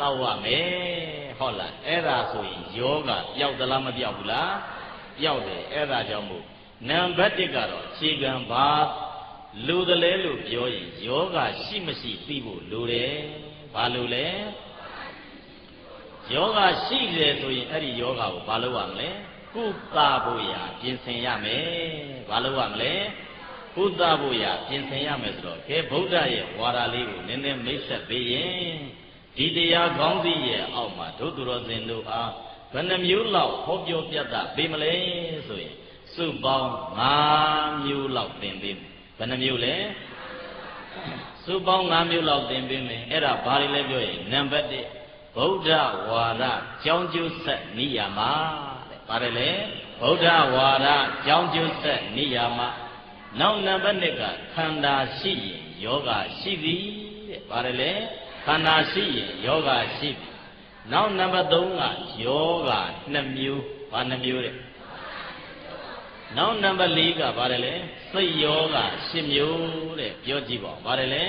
တောက်ရမယ်ဟုတ်လားအဲ့ဒါဆိုရင်ယောဂပျောက်သလားမပျောက်ဘူးလားပျောက်တယ်အဲ့ဒါကြောင့်မို့နံပါတ်1ကတော့အခြေခံဘာလူတလဲလို့ပြောရင်ယောဂရှိမရှိသိဖို့လိုတယ်ဘာလို့လဲယောဂရှိတယ်ဆိုရင်အဲ့ဒီယောဂကိုဘာလုပ်ရမလဲကုသဖို့ရာပြင်ဆင်ရမယ်ဘာလုပ်ရမလဲကုသဖို့ရာပြင်ဆင်ရမယ်ဆိုတော့ကဲဗုဒ္ဓရဲ့ဝါဒလေးကိုနည်းနည်းမိတ်ဆက်ပေးရင် ဒီတရားကောင်းစီရဲ့အောက်မှာဒုသူတော်စင်တို့အားဘယ်နှမျိုးလောက်ဟောပြောပြတ်တာပေးမလဲဆိုရင်စုပေါင်း5မျိုးလောက်သင်ပေးဘယ်နှမျိုးလဲစုပေါင်း5မျိုးလောက်သင်ပေးမယ်အဲ့ဒါဘာတွေလဲပြောရင်နံပါတ်1ဗုဒ္ဓဝါဒကြောင်းကျိုးဆက်နိယာမတဲ့ပါတယ်လေဗုဒ္ဓဝါဒကြောင်းကျိုးဆက်နိယာမနောက်နံပါတ်2ကခန္ဓာရှိရင်ယောဂရှိသည်တဲ့ပါတယ်လေ ခန္ဓာရှိရင်ယောဂရှိသည်နောက်နံပါတ်3ကယောဂ2မျိုးဘာ2မျိုးတဲ့နောက်နံပါတ်4ကဘာလဲလဲစိတ်ယောဂ10မျိုးတဲ့ပြောကြည့်ပါဘာလဲလဲ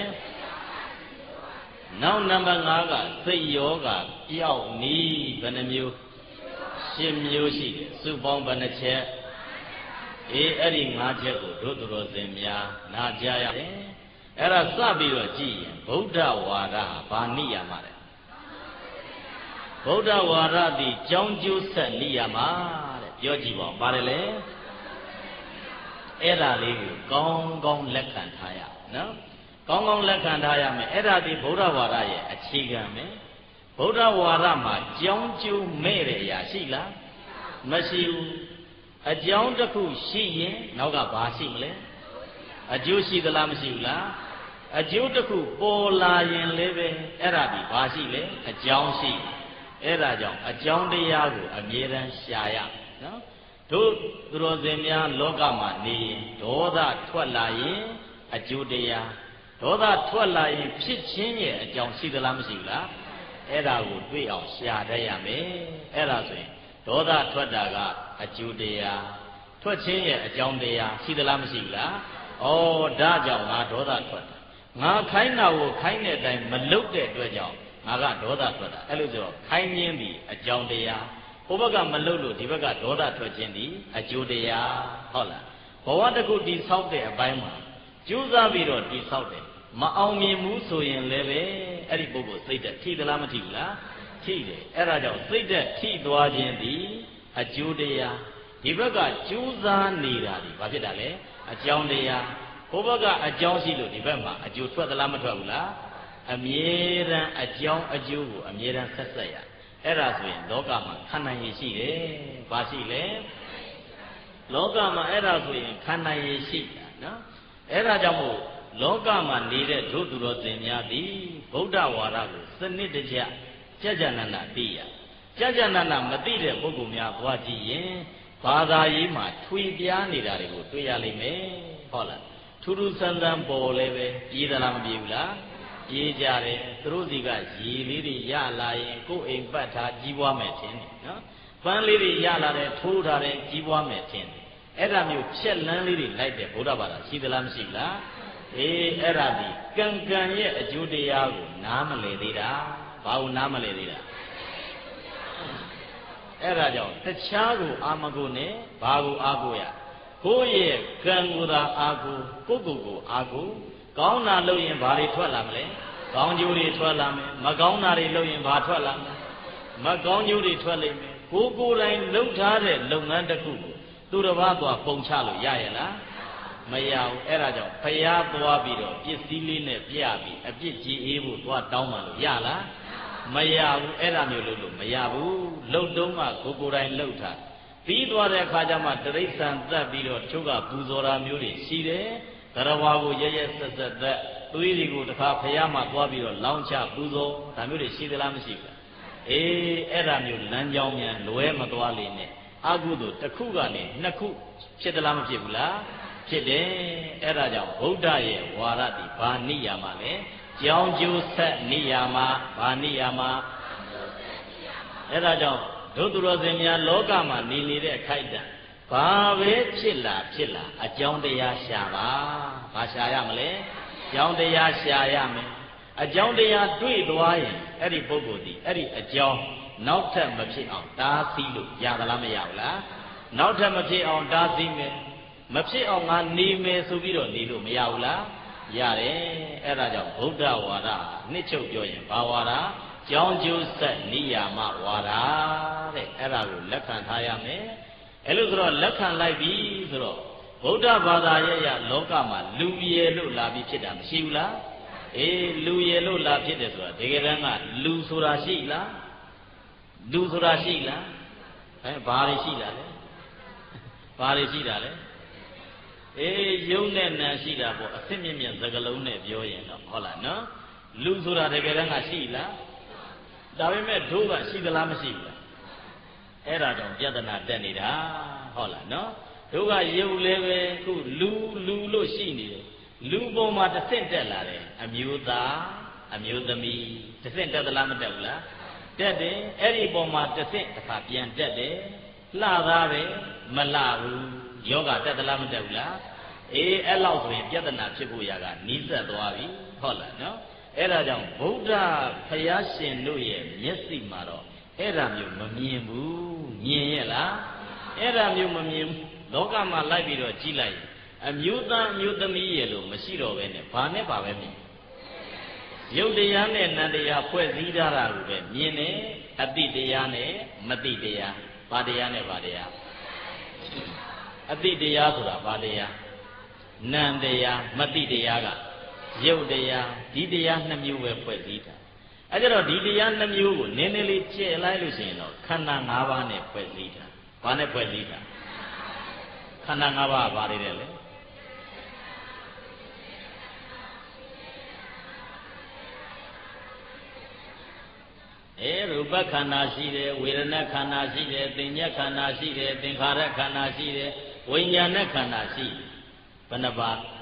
နောက်နံပါတ်5ကစိတ်ယောဂပျောက်နီးဘယ်နှမျိုး10မျိုးရှိတယ်စုပေါင်းဘယ်နှချက်အေးအဲ့ဒီ5ချက်ကိုတို့သူတော်စင်များနာကြားရတယ် အဲ့ဒါစပြီးတော့ကြည့်ရင်ဗုဒ္ဓဝါဒဘာနိယာမလဲဗုဒ္ဓဝါဒသည်ကြောင်းကျိုးဆက်နိယာမတဲ့ပြောကြည့်ပါဦးပါတယ်လေအဲ့ဒါလေးကိုကောင်းကောင်းလက်ခံထားရနော်ကောင်းကောင်းလက်ခံထားရမယ်အဲ့ဒါဒီဗုဒ္ဓဝါဒရဲ့အခြေခံပဲဗုဒ္ဓဝါဒမှာကြောင်းကျိုးမဲ့တဲ့အရာရှိလားမရှိဘူးအကြောင်းတစ်ခုရှိရင်နောက်ကဘာရှိမလဲအကျိုးရှိသလားမရှိဘူးလား အကျိုးတစ်ခုပေါ်လာရင်လည်းပဲအဲ့ဒါဒီဘာရှိလဲအကြောင်းရှိအဲ့ဒါကြောင့်အကြောင်းတရားကိုအမြဲတမ်းရှာရနော်တို့သူတော်စင်များလောကမှာနေရင်ဒေါသထွက်လာရင်အကျိုးတရားဒေါသထွက်လာရင်ဖြစ်ခြင်းရဲ့အကြောင်းရှိသလားမရှိဘူးလားအဲ့ဒါကိုတွေ့အောင်ရှာတတ်ရမယ်အဲ့ဒါဆိုရင်ဒေါသထွက်တာကအကျိုးတရားထွက်ခြင်းရဲ့အကြောင်းတရားရှိသလားမရှိဘူးလားဩဒါကြောင့်ငါဒေါသထွက်တာ ငါခိုင်းတာကိုခိုင်းတဲ့အတိုင်းမလုပ်တဲ့အတွက်ကြောင့်ငါကဒေါသထွက်တာအဲ့လိုဆိုတော့ခိုင်းခြင်းဒီအကြောင်းတရားဟိုဘက်ကမလုပ်လို့ဒီဘက်ကဒေါသထွက်ခြင်းဒီအကျိုးတရားဟုတ်လားဘဝတစ်ခုတည်ဆောက်တဲ့အပိုင်းမှာကြိုးစားပြီးတော့တည်ဆောက်တယ်မအောင်မြင်ဘူးဆိုရင်လည်းပဲအဲ့ဒီပုဂ္ဂိုလ်စိတ်သက်ထိသလားမထိဘူးလားထိတယ်အဲ့ဒါကြောင့်စိတ်သက်ထိသွားခြင်းဒီအကျိုးတရားဒီဘက်ကကြိုးစားနေတာဒီဘာဖြစ်တာလဲအကြောင်းတရားဟို ဘက်ကအကြောင်းရှိလို့ဒီဘက်မှာအကျိုးထွက်သလားမထွက်ဘူးလားအမြဲတမ်းအကြောင်းအကျိုးကိုအမြဲတမ်းဆက်ဆက်ရအဲ့ဒါဆိုရင်လောကမှာခန္ဓာရည်ရှိတယ်ဘာရှိလဲလောကမှာအဲ့ဒါဆိုရင်ခန္ဓာရည်ရှိတာနော်အဲ့ဒါကြောင့်မို့လောကမှာနေတဲ့ဒုသူတော်စင်များသည်ဗုဒ္ဓဝါဒကိုစနစ်တကျကြကြနန္ဒသိရကြကြနန္ဒမသိတဲ့ပုဂ္ဂိုလ်များသွားကြည့်ရင်ဘာသာရေးမှာထွေပြားနေတာတွေကိုတွေ့ရလိမ့်မယ်ဟုတ်လား ထူးထူးဆန်းဆန်းပေါ်လဲပဲပြေးသလားမပြေးဘူးလားပြေးကြတယ်သူတို့စီကရေလေးတွေရလာရင်ကိုယ်အိမ်ပတ်ထားကြီးပွားမယ်ထင်တယ်နော်ပန်းလေးတွေရလာတယ်ထိုးထားတယ်ကြီးပွားမယ်ထင်တယ်အဲ့ဒါမျိုးဖြက်လန်းလေးတွေလိုက်တဲ့ဗုဒ္ဓဘာသာရှိသလားမရှိဘူးလားအေးအဲ့ဒါဒီကံကံရဲ့အကျိုးတရားကိုနားမလည်သေးတာဘာကိုနားမလည်သေးတာအဲ့ဒါကြောင့်တခြားကိုအာမကိုနဲ့ဘာကိုအာကိုရ ကိုယ့်ရဲ့ကံကိုသာအာကိုကိုယ့်ကိုယ်ကိုအာကိုကောင်းတာလုပ်ရင်ဘာတွေထွက်လာမလဲကောင်းကျိုးတွေထွက်လာမယ်မကောင်းတာတွေလုပ်ရင်ဘာထွက်လာမလဲမကောင်းကျိုးတွေထွက်လိမ့်မယ်ကိုကိုယ်တိုင်လုပ်ထားတဲ့လုပ်ငန်းတစ်ခုကိုသူတစ်ပါးသွားပုံချလို့ရရဲ့လားမရဘူးအဲ့ဒါကြောင့်ဖျားသွားပြီးတော့ပစ္စည်းလေးနဲ့ပြပြီးအပြစ်ကြီးအေးဖို့သွားတောင်းမှလို့ရလားမရဘူးအဲ့ဒါမျိုးလုပ်လို့မရဘူးလှုပ်တုံးမှကိုကိုယ်တိုင်လှုပ်တာ ပြီးသွားတဲ့အခါကျမှတရိษံသက်ပြီးတော့ချုပ်ကပူဇော်တာမျိုးတွေရှိတယ်ကရဝါကိုရရဆက်ဆက်သက်သွေးတွေကိုတစ်ခါဖျားမှသွားပြီးတော့လောင်းချပူဇော်ဒါမျိုးတွေရှိသလားမရှိဘူးအေးအဲ့ဒါမျိုးလမ်းကြောင်းမြန်လွဲမသွားလေနဲ့အကုသို့တစ်ခုကနေနှစ်ခုဖြစ်သလားမဖြစ်ဘူးလားဖြစ်တယ်အဲ့ဒါကြောင့်ဗုဒ္ဓရဲ့ဝါရတိဘာနိယာမလဲကြောင်းကျိုးဆက်နိယာမဘာနိယာမအဲ့ဒါကြောင့် ဒုသူတော်စင်များလောကမှာနေနေတဲ့အခိုက်အတန့်ဘာပဲဖြစ်လာဖြစ်လာအကြောင်းတရားရှာပါဘာရှာရမလဲကြောင်းတရားရှာရမယ်အကြောင်းတရားတွေ့သွားရင်အဲ့ဒီပုဂ္ဂိုလ်ဒီအဲ့ဒီအကြောင်းနောက်ထပ်မဖြစ်အောင်တားဆီးလို့ရသလားမရဘူးလားနောက်ထပ်မဖြစ်အောင်တားဆီးမယ်မဖြစ်အောင်ငါနေမယ်ဆိုပြီးတော့နေလို့မရဘူးလားရတယ်အဲ့ဒါကြောင့်ဗုဒ္ဓဝါဒနှစ်ချုပ်ပြောရင်ဘာဝါဒ ကြောင်းကျိုးဆက်နိယာမဝါဒတဲ့အဲ့ဒါကိုလက်ခံထားရမယ်အဲ့လိုဆိုတော့လက်ခံလိုက်ပြီဆိုတော့ဗုဒ္ဓဘာသာရဲ့ရလောကမှာလူရည်လို့လာပြီးဖြစ်တာမရှိဘူးလားအေးလူရည်လို့လာဖြစ်တယ်ဆိုတာတကယ်တမ်းကလူဆိုတာရှိလားလူဆိုတာရှိလားအဲဘာတွေရှိတာလဲဘာတွေရှိတာလဲအေးယုံနဲ့နံရှိတာပေါ့အစ်စ်မြင့်မြင့်စကလုံးနဲ့ပြောရင်တော့ဟုတ်လားနော်လူဆိုတာတကယ်တမ်းကရှိလား ဒါပေမဲ့တို့ကရှိသလားမရှိဘူးလားအဲ့ဒါကြောင့်ပြဿနာတက်နေတာဟုတ်လားနော်တို့ကယုံလည်းပဲခုလူလူလို့ရှိနေတယ်လူပေါ်မှာတစ်ဆင့်တက်လာတယ်အမျိုးသားအမျိုးသမီးတစ်ဆင့်တက်သလားမတက်ဘူးလားတက်တယ်အဲ့ဒီပေါ်မှာတစ်ဆင့်တစ်ခါပြန်တက်တယ်လှသားပဲမလှဘူးယောဂတက်သလားမတက်ဘူးလားအေးအဲ့လောက်ဆိုရင်ပြဿနာဖြစ်ဖို့ရာကနီးစပ်သွားပြီဟုတ်လားနော် အဲ့ဒါကြောင့်ဗုဒ္ဓဖယားရှင်တို့ရဲ့မျက်စိမှာတော့အဲ့ဒါမျိုးမမြင်ဘူးမြင်ရဲ့လားအဲ့ဒါမျိုးမမြင်ဘူးလောကမှာလိုက်ပြီးတော့ကြည့်လိုက်အမျိုးသားအမျိုးသမီးရဲ့လို့မရှိတော့ပဲနဲ့ဘာနဲ့ပါပဲမြင်ရုပ်တရားနဲ့နံတရားဖွဲ့စည်းထားတာကိုပဲမြင်တယ်အတိတရားနဲ့မတိတရားဘာတရားနဲ့ဘာတရားအတိတရားဆိုတာဘာတရားနံတရားမတိတရားက ရုပ်တရားဒီတရားနှစ်မျိုးပဲဖွဲ့စည်းတာအဲကြတော့ဒီတရားနှစ်မျိုးကိုနည်းနည်းလေးကျဲလိုက်လို့ရှိရင်တော့ခန္ဓာ၅ပါးနဲ့ဖွဲ့စည်းတာဘာနဲ့ဖွဲ့စည်းတာခန္ဓာ၅ပါးဘာတွေလဲလဲအဲရူပခန္ဓာရှိတယ်ဝေဒနာခန္ဓာရှိတယ်သင်ညက်ခန္ဓာရှိတယ်သင်္ခါရခန္ဓာရှိတယ်ဝိညာဏခန္ဓာရှိဘယ်နှပါး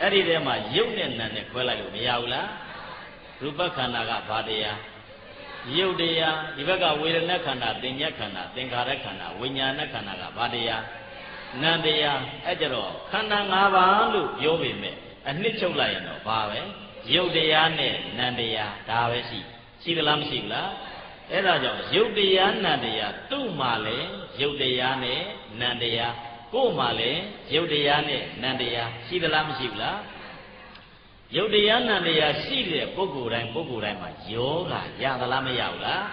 အဲ့ဒီထဲမှာရုပ်နဲ့နာမ်နဲ့ခွဲလိုက်လို့မရဘူးလားရူပခန္ဓာကဘာတရားရုပ်တရားဒီဘက်ကဝေဒနာခန္ဓာသင်ညက်ခန္ဓာသင်္ခါရခန္ဓာဝိညာဏခန္ဓာကဘာတရားနံတရားအဲ့ကြတော့ခန္ဓာ၅ပါးလို့ပြောပေမဲ့အနှစ်ချုပ်လိုက်ရင်တော့ဘာပဲရုပ်တရားနဲ့နံတရားဒါပဲရှိရှိသလားမရှိဘူးလားအဲ့ဒါကြောင့်ရုပ်တရားနံတရားသူ့မှာလည်းရုပ်တရားနဲ့နံတရား ကို့မှာလည်းရုပ်တရားနဲ့နံတရားရှိသလားမရှိဘူးလားရုပ်တရားနံတရားရှိတဲ့ပုဂ္ဂိုလ်တိုင်းပုဂ္ဂိုလ်တိုင်းမှာယောဂရသလားမရဘူးလား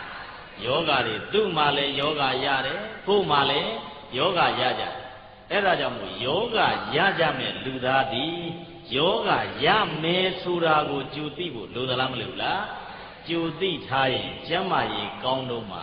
ယောဂတွေသူ့မှာလည်းယောဂရတယ်ကို့မှာလည်းယောဂရကြတယ်အဲ့ဒါကြောင့်မို့ယောဂရကြမဲ့လူသားဒီယောဂရမယ်ဆိုတာကိုကြိုသိဖို့လိုသလားမလိုဘူးလားကြိုသိထားရင်ကျမ်းမာရေးကောင်းတော့မှ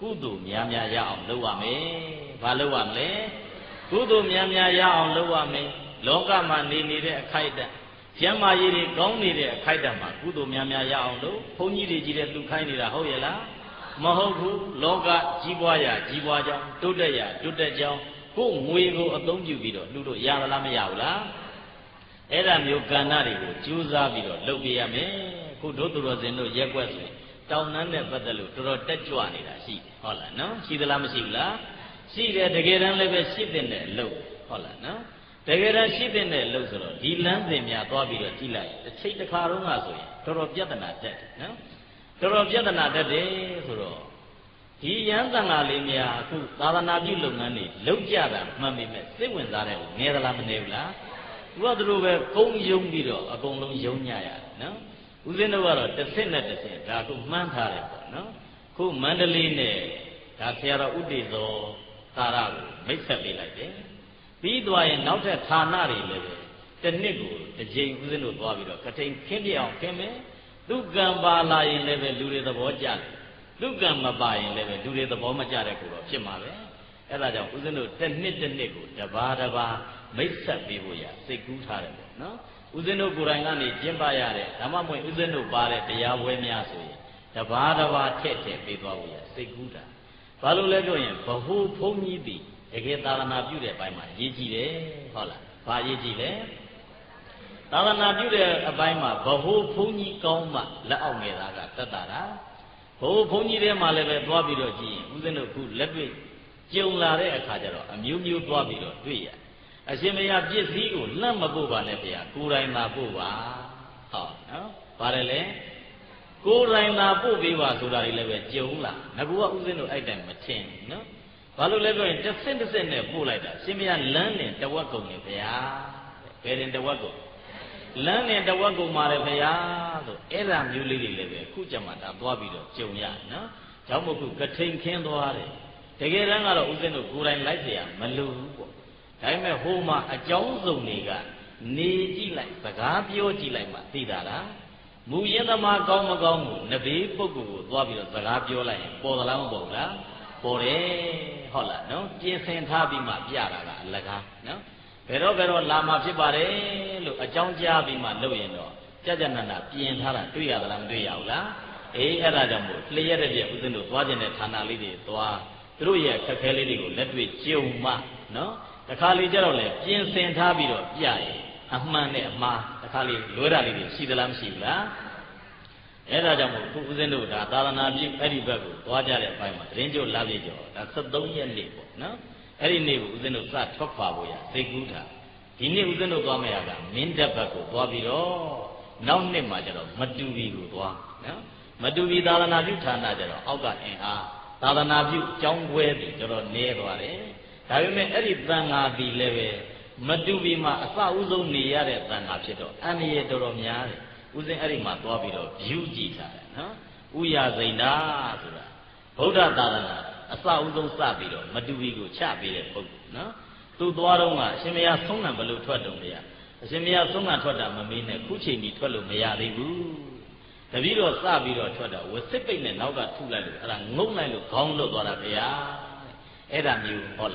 ကုသိုလ်များများရအောင်လုပ်ရမယ်။ဘာလုပ်ရမလဲ။ ကုသိုလ်များများရအောင်လုပ်ရမယ်။လောကမှာနေနေတဲ့အခိုက်အတန့်ကျမ်းမာရေးတွေကောင်းနေတဲ့အခိုက်အတန့်မှာကုသိုလ်များများရအောင်လုပ်ဘုန်းကြီးတွေကြီးတဲ့လူခိုင်းနေတာဟုတ်ရဲ့လား။မဟုတ်ဘူးလောကကြီးပွားရာကြီးပွားကြောင်းတိုးတက်ရာတိုးတက်ကြောင်းကိုယ်ငွေကိုအသုံးပြုပြီးတော့လူတို့ရသလားမရဘူးလား။အဲ့ဒါမျိုးကဏ္ဍတွေကိုကြိုးစားပြီးတော့လုပ်ပြရမယ်။ခုတို့သူတော်စင်တို့ရက်ွက်ဆိုရင်တောင်းနှန်းနဲ့ပတ်သက်လို့တော်တော်တက်ကြွနေတာရှိတယ်ဟုတ်လားနော်ရှိသလားမရှိဘူးလား ရှိတယ်တကယ်တမ်းလည်းပဲရှိတဲ့အလုပ်ဟုတ်လားနော်တကယ်တမ်းရှိတဲ့အလုပ်ဆိုတော့ဒီလမ်းစဉ်များသွားပြီးတော့ကြည့်လိုက်တစ်ချိန်တစ်ခါတော့ကဆိုရင်တော်တော်ပြဿနာတက်တယ်နော်တော်တော်ပြဿနာတက်တယ်ဆိုတော့ဒီရန်တန်ဃာလေးများအခုသာသနာပြုလုပ်ငန်းတွေလုပ်ကြတာမှန်ပေမဲ့စိတ်ဝင်စားတယ်ငယ်သလားမနေဘူးလားသူကသူတို့ပဲကုန်းယုံပြီးတော့အကုန်လုံးယုံညရတယ်နော်ဦးဇင်းတို့ကတော့တစ်ဆင့်နဲ့တစ်ဆင့်ဒါခုမှန်းထားတယ်ပေါ့နော်ခုမန္တလေးနဲ့ဒါဆရာတော်ဥတေသော သာရကိုမိတ်ဆက်ပေးလိုက်တယ်ပြီးသွားရင်နောက်ထပ်ဌာနတွေလည်းပဲတစ်နှစ်ကိုတစ်ကြိမ်ဦးဇင်းတို့သွားပြီးတော့ကထိန်ခင်းပြအောင်ခင်းမယ်သူကံပါလာရင်လည်းပဲလူတွေသဘောကျတယ်လူကံမပါရင်လည်းပဲလူတွေသဘောမကျတဲ့ကိုတော့ဖြစ်မှာပဲအဲ့ဒါကြောင့်ဦးဇင်းတို့တစ်နှစ်တစ်နှစ်ကိုတပါးတပါးမိတ်ဆက်ပေးဖို့ရစိတ်ကူးထားတယ်ပေါ့နော်ဦးဇင်းတို့ကိုယ်တိုင်ကနေကျင့်ပရတဲ့ဓမ္မမွေဦးဇင်းတို့ပါတဲ့တရားဝဲများဆိုရင်တပါးတပါးထက်ထက်ပေးသွားဖို့ရစိတ်ကူးတာ ဘာလို့လဲဆိုရင်ဘ ഹു ဘုံကြီးသည်တကယ်သာသနာပြုတဲ့ဘိုင်းမှာရေးကြည့်တယ်ဟုတ်လားဘာရေးကြည့်လဲသာသနာပြုတဲ့အပိုင်းမှာဘ ഹു ဘုံကြီးကောင်းမှလက်အောက်ငယ်သားကတက်တာတာဘ ഹു ဘုံကြီးထဲမှာလည်းပဲသွားပြီးတော့ကြည့်ရင်ဦးဇင်းတို့ခုလက်တွေ့ကြုံလာတဲ့အခါကျတော့အမျိုးမျိုးသွားပြီးတော့တွေ့ရအရှင်မရပစ္စည်းကိုလှမ်းမပို့ပါနဲ့ဗျာကိုယ်တိုင်သာပို့ပါဟုတ်နော်ဘာလဲလဲ ကိုယ်တိုင်သာပို့ပေးပါဆိုတာတွေလည်းပဲကြုံလားငကူကဥစဉ်တို့အဲ့တိုင်မထင်ဘူးနော်ဘာလို့လဲပြောရင်တစ်စက်တစ်စက်နဲ့ပို့လိုက်တာရှင်မရလမ်းနဲ့တဝက်ကုန်နေဗျာဘယ်ရင်တဝက်ကုန်လမ်းနဲ့တဝက်ကုန်ပါတယ်ဗျာဆိုအဲ့ဒါမျိုးလေးတွေလည်းပဲခုကြမှာဒါသွားပြီးတော့ကြုံရနော်ကြောင့်မို့ခုကထိန်ခင်းသွားတယ်တကယ်တမ်းကတော့ဥစဉ်တို့ကိုယ်တိုင်လိုက်เสียမလိုဘူးပေါ့ဒါပေမဲ့ဟိုမှာအကြောင်းစုံတွေကနေကြည့်လိုက်စကားပြောကြည့်လိုက်မှသိတာလား မူရင်းသမားကောင်းမကောင်းကိုနဘေးပုဂ္ဂိုလ်ကိုသွားပြီးတော့စကားပြောလိုက်ရင်ပေါ်သလားမပေါ်ဘူးလားပေါ်တယ်ဟုတ်လားနော်ပြင်ဆင်ထားပြီးမှပြတာကအလကားနော်ဘယ်တော့ဘယ်တော့လာမှာဖြစ်ပါတယ်လို့အကြောင်းကြားပြီးမှလုပ်ရင်တော့ကြကြနနပြင်ထားတာတွေ့ရသလားမတွေ့ရဘူးလားအေးအဲ့ဒါကြောင့်မို့လျှက်တဲ့ပြဥစဉ်တို့သွားခြင်းတဲ့ဌာနလေးတွေသွားသူတို့ရဲ့ခက်ခဲလေးတွေကိုလက်တွေ့ကြုံမှနော်တခါလေကျတော့လေပြင်ဆင်ထားပြီးတော့ပြရင်အမှန်နဲ့အမှား တခါလေလွဲတာလေးတွေရှိသလားမရှိဘူးလားအဲ့ဒါကြောင့်မို့ခုဦးဇင်းတို့ဒါသာသနာပြုအဲ့ဒီဘက်ကိုသွားကြတဲ့အပိုင်းမှာတရင်ကျုပ်လာပြကြောဒါ73ရက်နေ့ပေါ့နော်အဲ့ဒီနေ့ကိုဦးဇင်းတို့စထွက်ခွာဖို့ရသိကူးတာဒီနေ့ဦးဇင်းတို့သွားမယ့်ဟာကမင်းတပ်ဘက်ကိုသွားပြီးတော့နောက်နှစ်မှာကျတော့မတူဘီကိုသွားနော်မတူဘီသာသနာပြုဌာနကျတော့အောက်ကအင်အားသာသနာပြုကျောင်းပွဲပြီးကျတော့နေသွားတယ်ဒါပေမဲ့အဲ့ဒီတန်ဃာဒီလည်းပဲ မတူဘီမှာအစအဆုံးနေရတဲ့တန်ဃာဖြစ်တော့အန္တရာယ်တော်တော်များတယ်ဦးဇင်းအဲ့ဒီမှာသွားပြီးတော့ view ကြည့်ထားတယ်နော်ဥရဇိန္ဒာဆိုတာဗုဒ္ဓသာသနာအစအဆုံးစပြီးတော့မတူဘီကိုချပေးတဲ့ပုဂ္ဂိုလ်နော်သူသွားတော့ကအရှင်မယားဆုံးငံဘလို့ထွက်တုံတရားအရှင်မယားဆုံးငံထွက်တာမမေးနဲ့ခုချိန်ကြီးထွက်လို့မရသေးဘူးတပည့်တော်စပြီးတော့ထွက်တာဝစစ်ပိတ်နဲ့နောက်ကထုလိုက်လို့အဲ့ဒါငုံလိုက်လို့ခေါင်းလွတ်သွားတာဗျာအဲ့ဒါမျိုးဟုတ်လား